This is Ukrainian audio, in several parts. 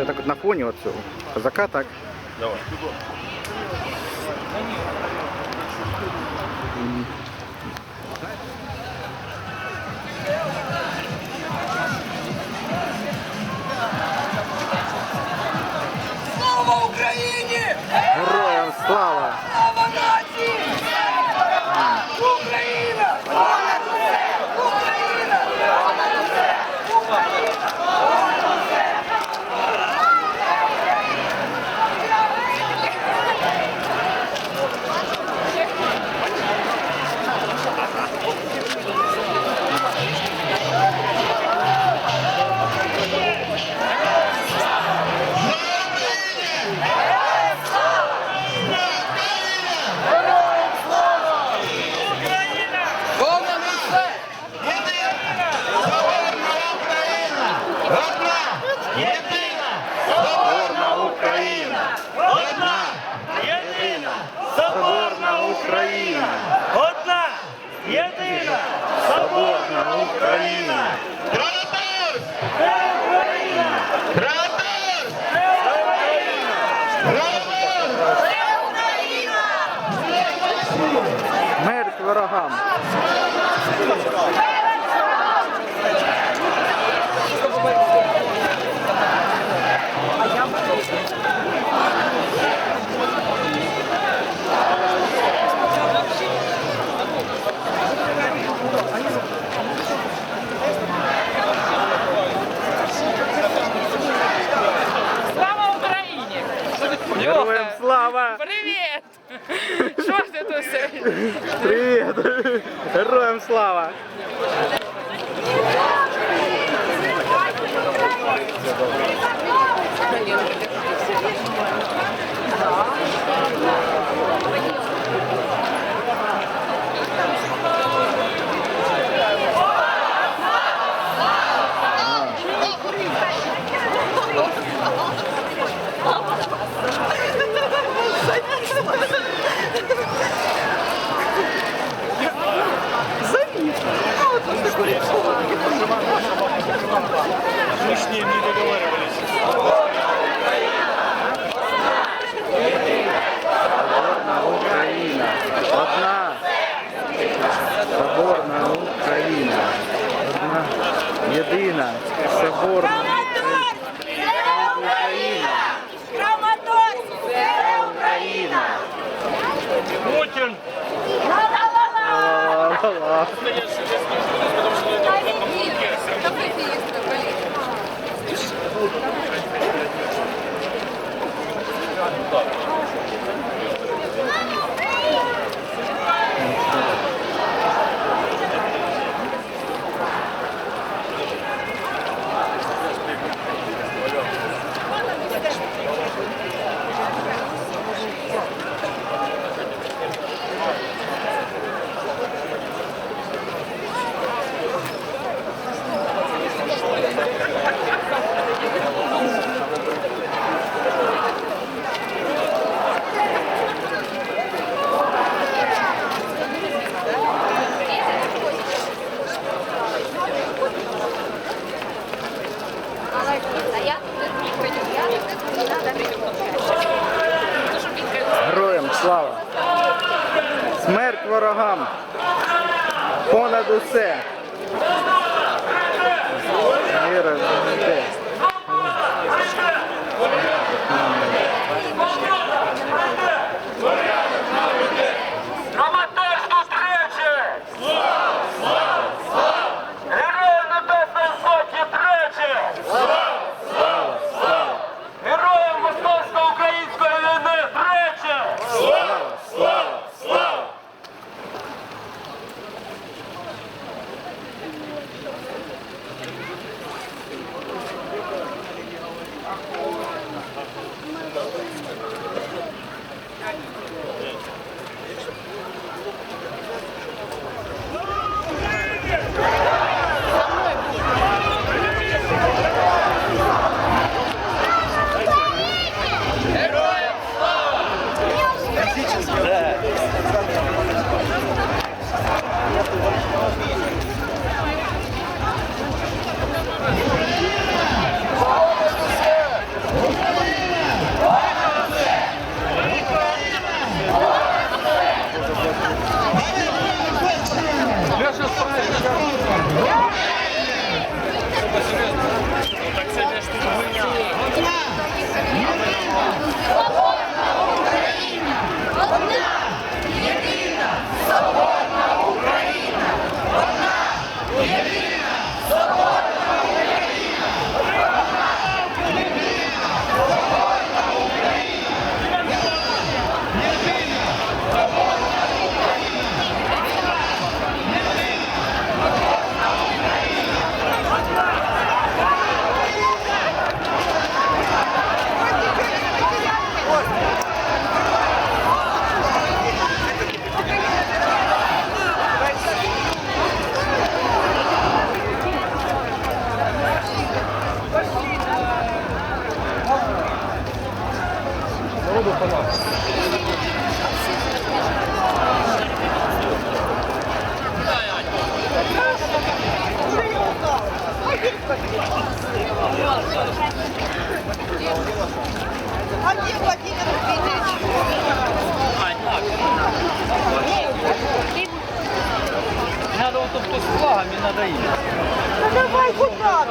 Навіть так от на фоні от цього козака так. Слава Україна! одна, єдина, Соборна Україна! Краматорськ! Краматорськ! Смерть ворогам! Слава Україні! Героям слава! Привіт! Що ж ти тут сьогодні? Привіт! Героям слава! Мы договаривались. Соборна! Одна! Соборна Україна! Єдина! Краматорськ! Це Україна! Путин! Ла-ла-ла. Понад так. Ну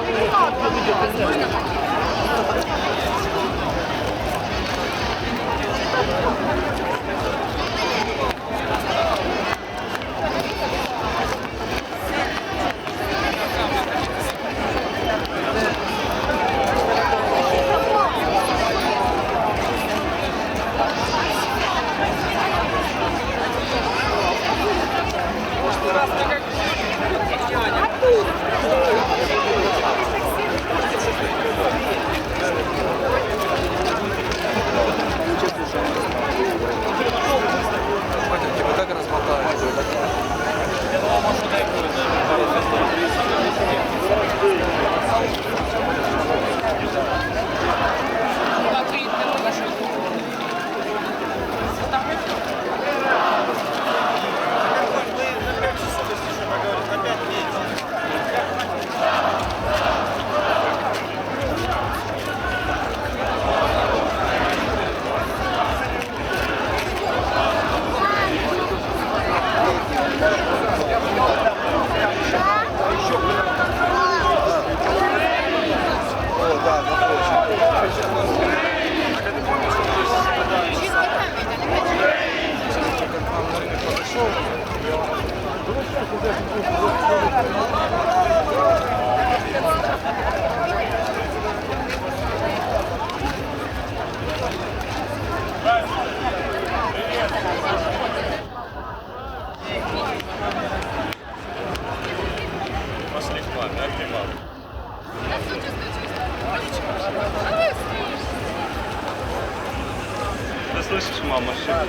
давай куда? Ты не надо. Ты слышишь, мама, что?